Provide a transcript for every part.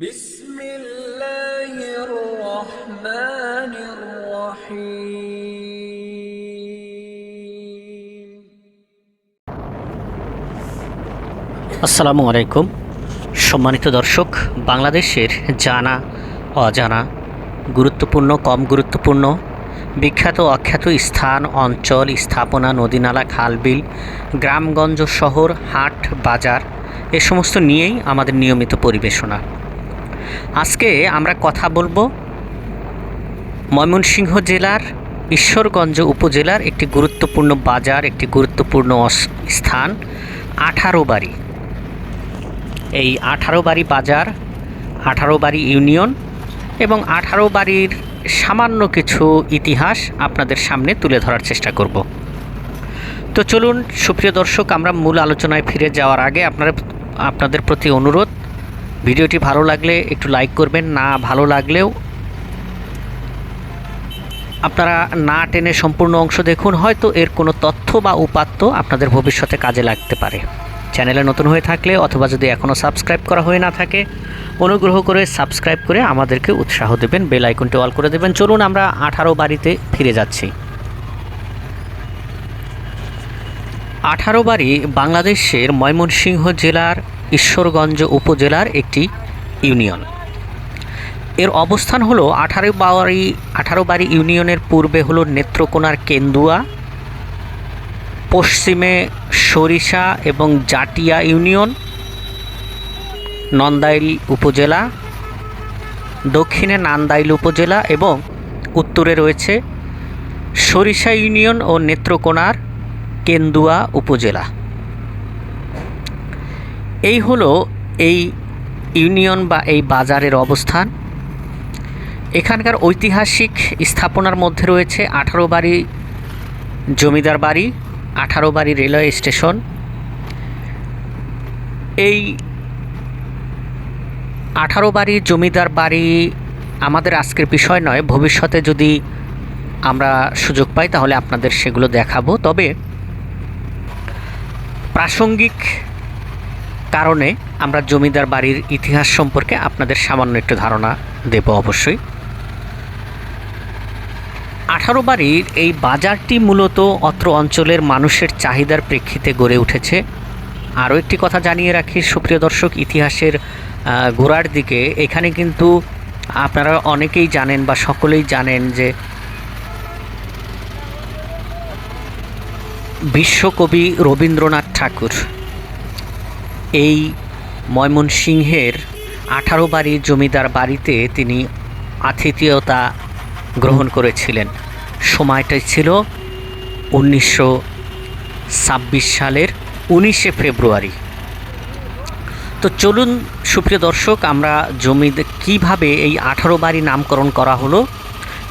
بسم الله الرحمن الرحيم আসসালামু আলাইকুম সম্মানিত দর্শক বাংলাদেশের জানা অজানা গুরুত্বপূর্ণ কম গুরুত্বপূর্ণ বিখ্যাত অখ্যাত স্থান অঞ্চল স্থাপনা নদীনালা খালবিল গ্রামগঞ্জ শহর হাট বাজার এ সমস্ত নিয়েই আমাদের নিয়মিত পরিবেশনা আজকে আমরা কথা বলব ময়মনসিংহ জেলার ঈশ্বরগঞ্জ উপজেলার একটি গুরুত্বপূর্ণ বাজার, একটি গুরুত্বপূর্ণ স্থান আঠারো বাড়ি এই আঠারো বাড়ি বাজার আঠারো বাড়ি ইউনিয়ন এবং আঠারো বাড়ির সামান্য কিছু ইতিহাস আপনাদের সামনে তুলে ধরার চেষ্টা করব। তো চলুন, সুপ্রিয় দর্শক, আমরা মূল আলোচনায় ফিরে যাওয়ার আগে আপনারা, আপনাদের প্রতি অনুরোধ ভিডিওটি ভালো লাগলে একটু লাইক করবেন, না ভালো লাগলেও আপনারা না টেনে সম্পূর্ণ অংশ দেখুন, হয়তো এর কোনো তথ্য বা উপাত্ত আপনাদের ভবিষ্যতে কাজে লাগতে পারে। চ্যানেলে নতুন হয়ে থাকলে অথবা যদি এখনও সাবস্ক্রাইব করা হয়ে না থাকে, অনুগ্রহ করে সাবস্ক্রাইব করে আমাদেরকে উৎসাহ দেবেন বেল আইকনটি অল করে দেবেন। চলুন আমরা আঠারো বাড়িতে ফিরে যাচ্ছি। আঠারো বাড়ি বাংলাদেশের ময়মনসিংহ জেলার ঈশ্বরগঞ্জ উপজেলার একটি ইউনিয়ন। এর অবস্থান হলো আঠারো বাড়ি আঠারো বাড়ি ইউনিয়নের পূর্বে হলো নেত্রকোনার কেন্দুয়া, পশ্চিমে সরিষা এবং জাটিয়া ইউনিয়ন, নন্দাইল উপজেলা, দক্ষিণে নান্দাইল উপজেলা এবং উত্তরে রয়েছে সরিষা ইউনিয়ন ও নেত্রকোনার কেন্দুয়া উপজেলা। এই হলো এই ইউনিয়ন বা এই বাজারের অবস্থান। এখানকার ঐতিহাসিক স্থাপনার মধ্যে রয়েছে আঠারো বাড়ি জমিদার বাড়ি, আঠারো বাড়ি রেলওয়ে স্টেশন। এই আঠারো বাড়ি জমিদার বাড়ি আমাদের আজকের বিষয় নয়, ভবিষ্যতে যদি আমরা সুযোগ পাই তাহলে আপনাদের সেগুলো দেখাবো। তবে প্রাসঙ্গিক কারণে আমরা জমিদার বাড়ির ইতিহাস সম্পর্কে আপনাদের সামান্য একটু ধারণা দেব অবশ্যই। আঠারো বাড়ির এই বাজারটি মূলত অত্র অঞ্চলের মানুষের চাহিদার প্রেক্ষিতে গড়ে উঠেছে। আরও একটি কথা জানিয়ে রাখি, সুপ্রিয় দর্শক, ইতিহাসের গোড়ার দিকে এখানে কিন্তু আপনারা অনেকেই জানেন বা সকলেই জানেন যে বিশ্বকবি রবীন্দ্রনাথ ঠাকুর এই ময়মনসিংহের আঠারো বাড়ি জমিদার বাড়িতে তিনি আতিথেয়তা গ্রহণ করেছিলেন। সময়টা ছিল উনিশশো ছাব্বিশ সালের উনিশে ফেব্রুয়ারি। তো চলুন, সুপ্রিয় দর্শক, আমরা জমি কীভাবে এই আঠারো বাড়ি নামকরণ করা হলো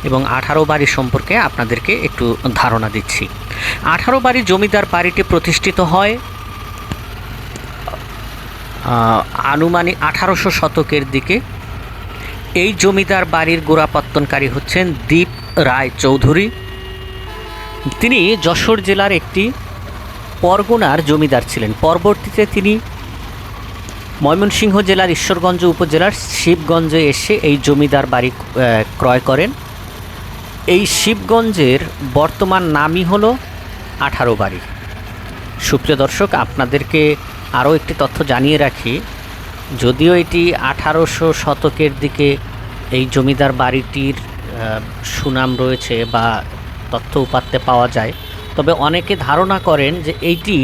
এবং আঠারো বাড়ি সম্পর্কে আপনাদেরকে একটু ধারণা দিচ্ছি। আঠারো বাড়ি জমিদার বাড়িটি প্রতিষ্ঠিত হয় আনুমানিক আঠারোশো শতকের দিকে এই জমিদার বাড়ির গোড়াপত্তনকারী হচ্ছেন দীপ রায় চৌধুরী। তিনি যশোর জেলার একটি পরগনার জমিদার ছিলেন। পরবর্তীতে তিনি ময়মনসিংহ জেলার ঈশ্বরগঞ্জ উপজেলার শিবগঞ্জে এসে এই জমিদার বাড়ি ক্রয় করেন। এই শিবগঞ্জের বর্তমান নামই হলো আঠারো বাড়ি। সুপ্রিয় দর্শক, আপনাদেরকে আরও একটি তথ্য জানিয়ে রাখি, যদিও এটি আঠারোশো শতকের দিকে এই জমিদার বাড়িটির সুনাম রয়েছে বা তথ্য উপাত্তে পাওয়া যায়, তবে অনেকে ধারণা করেন যে এইটি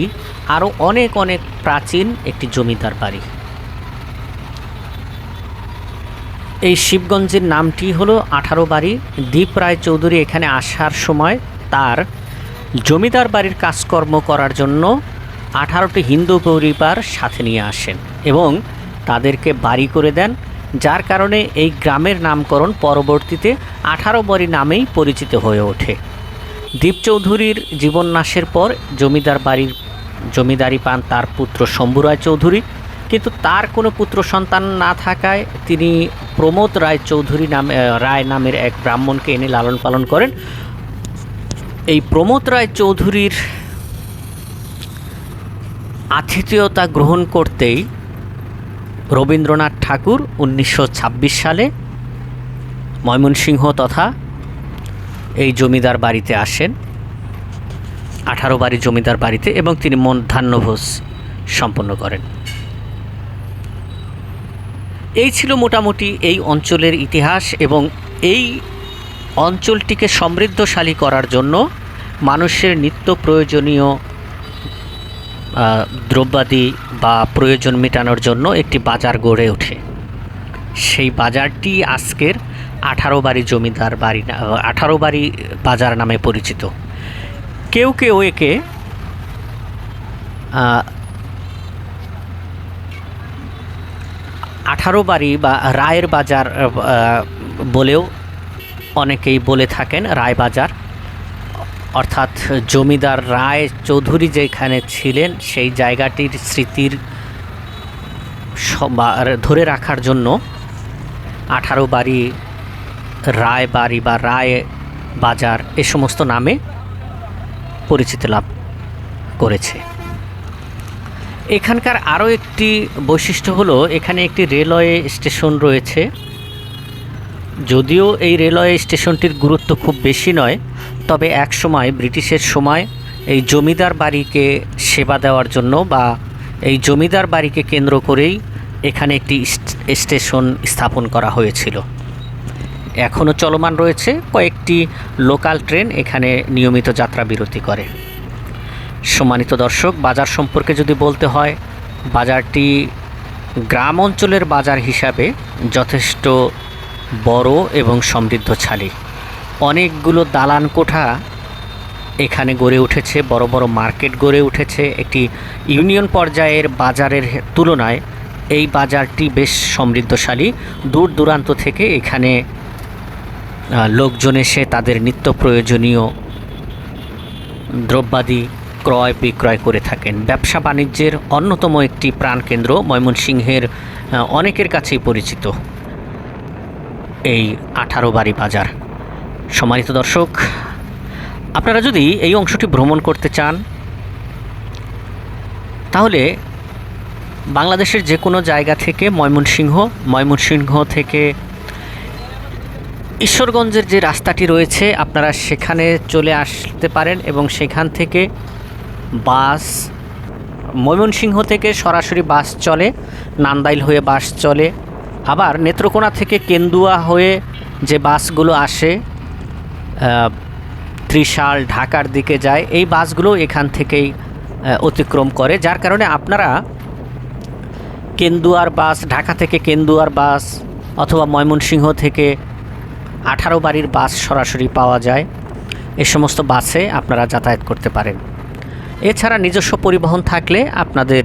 আরও অনেক অনেক প্রাচীন একটি জমিদার বাড়ি। এই শিবগঞ্জের নামটি হলো আঠারো বাড়ি। দীপ রায় চৌধুরী এখানে আসার সময় তার জমিদার বাড়ির কাজকর্ম করার জন্য আঠারোটি হিন্দু পরিবার সাথে নিয়ে আসেন এবং তাদেরকে বাড়ি করে দেন, যার কারণে এই গ্রামের নামকরণ পরবর্তীতে আঠারো বাড়ি নামেই পরিচিত হয়ে ওঠে। দীপ চৌধুরীর জীবন্যাসের পর জমিদার বাড়ির জমিদারি পান তার পুত্র শম্ভু রায় চৌধুরী। কিন্তু তার কোনো পুত্র সন্তান না থাকায় তিনি প্রমোদ রায় চৌধুরী নামে রায় নামের এক ব্রাহ্মণকে এনে লালন পালন করেন। এই প্রমোদ রায় চৌধুরীর আতিথেয়তা গ্রহণ করতেই রবীন্দ্রনাথ ঠাকুর উনিশশো ছাব্বিশ সালে ময়মনসিংহ তথা এই জমিদার বাড়িতে আসেন। আঠারো বাড়ি জমিদার বাড়িতে এবং তিনি মধ্যাহ্নভোজ সম্পন্ন করেন। এই ছিল মোটামুটি এই অঞ্চলের ইতিহাস এবং এই অঞ্চলটিকে সমৃদ্ধশালী করার জন্য মানুষের নিত্য প্রয়োজনীয় দ্রব্যাদি বা প্রয়োজন মেটানোর জন্য একটি বাজার গড়ে ওঠে। সেই বাজারটি আজকের আঠারো বাড়ি জমিদার বাড়ি আঠারো বাড়ি বাজার নামে পরিচিত। কেউ কেউ একে আঠারো বাড়ি বা রায়ের বাজার বলেও অনেকেই বলে থাকেন, রায় বাজার। অর্থাৎ জমিদার রায় চৌধুরী যেখানে ছিলেন, সেই জায়গাটির স্মৃতির ধরে রাখার জন্য আঠারো বাড়ি রায় বাড়ি বা রায় বাজার এ সমস্ত নামে পরিচিতি লাভ করেছে। এখানকার আরও একটি বৈশিষ্ট্য হলো, এখানে একটি রেলওয়ে স্টেশন রয়েছে। যদিও এই রেলওয়ে স্টেশনটির গুরুত্ব খুব বেশি নয় তবে এক সময় ব্রিটিশের সময় এই জমিদার বাড়িকে সেবা দেওয়ার জন্য বা এই জমিদার বাড়িকে কেন্দ্র করেই এখানে একটি স্ট- স্টেশন স্থাপন করা হয়েছিল। এখনও চলমান রয়েছে কয়েকটি লোকাল ট্রেন এখানে নিয়মিত যাত্রা বিরতি করে। সম্মানিত দর্শক, বাজার সম্পর্কে যদি বলতে হয়, বাজারটি গ্রাম অঞ্চলের বাজার হিসাবে যথেষ্ট বড় এবং সমৃদ্ধশালী। অনেকগুলো দালান কোঠা এখানে গড়ে উঠেছে, বড় বড় মার্কেট গড়ে উঠেছে। একটি ইউনিয়ন পর্যায়ের বাজারের তুলনায় এই বাজারটি বেশ সমৃদ্ধশালী। দূর দূরান্ত থেকে এখানে লোকজন এসে তাদের নিত্য প্রয়োজনীয় দ্রব্যাদি ক্রয় বিক্রয় করে থাকেন। ব্যবসা বাণিজ্যের অন্যতম একটি প্রাণকেন্দ্র ময়মনসিংহের অনেকের কাছেই পরিচিত এই আঠারো বাড়ি বাজার। সম্মানিত দর্শক, আপনারা যদি এই অংশটি ভ্রমণ করতে চান, তাহলে বাংলাদেশের যে কোনো জায়গা থেকে ময়মনসিংহ ময়মনসিংহ থেকে ঈশ্বরগঞ্জের যে রাস্তাটি রয়েছে, আপনারা সেখানে চলে আসতে পারেন এবং সেখান থেকে বাস, ময়মনসিংহ থেকে সরাসরি বাস চলে, নান্দাইল হয়ে বাস চলে। আবার নেত্রকোনা থেকে কেন্দুয়া হয়ে যে বাসগুলো আসে ত্রিশাল ঢাকার দিকে যায়। এই বাসগুলো এখান থেকেই অতিক্রম করে। যার কারণে আপনারা কেন্দুয়ার বাস, ঢাকা থেকে কেন্দুয়ার বাস অথবা ময়মনসিংহ থেকে আঠারো বাড়ির বাস সরাসরি পাওয়া যায়। এ সমস্ত বাসে আপনারা যাতায়াত করতে পারেন। এছাড়া নিজস্ব পরিবহন থাকলে আপনাদের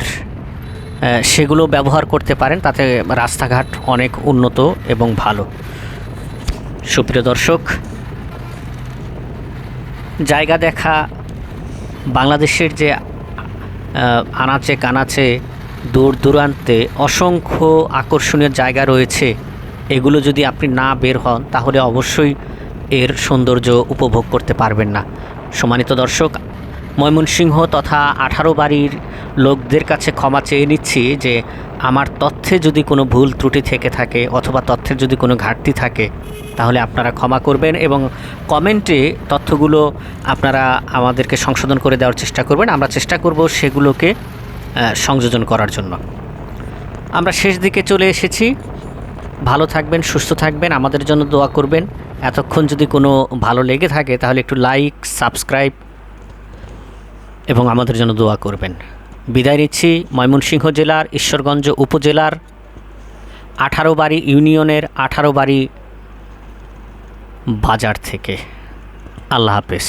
সেগুলো ব্যবহার করতে পারেন। তাতে রাস্তাঘাট অনেক উন্নত এবং ভালো। সুপ্রিয় দর্শক জায়গা দেখা, বাংলাদেশের যে আনাচে কানাচে, দূর দূরান্তে অসংখ্য আকর্ষণীয় জায়গা রয়েছে। এগুলো যদি আপনি না বের হন, তাহলে অবশ্যই এর সৌন্দর্য উপভোগ করতে পারবেন না। সমানিত দর্শক ময়মনসিংহ তথা আঠারো বাড়ির লোকদের কাছে ক্ষমা চেয়ে নিচ্ছি যে আমার তথ্যে যদি কোনো ভুল ত্রুটি থেকে থাকে অথবা তথ্যের যদি কোনো ঘাটতি থাকে, তাহলে আপনারা ক্ষমা করবেন এবং কমেন্টে তথ্যগুলো আপনারা আমাদেরকে সংশোধন করে দেওয়ার চেষ্টা করবেন। আমরা চেষ্টা করব সেগুলোকে সংযোজন করার জন্য। আমরা শেষ দিকে চলে এসেছি। ভালো থাকবেন, সুস্থ থাকবেন, আমাদের জন্য দোয়া করবেন। এতক্ষণ যদি কোনো ভালো লেগে থাকে, তাহলে একটু লাইক সাবস্ক্রাইব এবং আমাদের জন্য দোয়া করবেন। বিদায় নিচ্ছি ময়মনসিংহ জেলার, ঈশ্বরগঞ্জ উপজেলার আঠারো বাড়ি ইউনিয়নের আঠারো বাড়ি বাজার থেকে। আল্লাহ হাফেজ।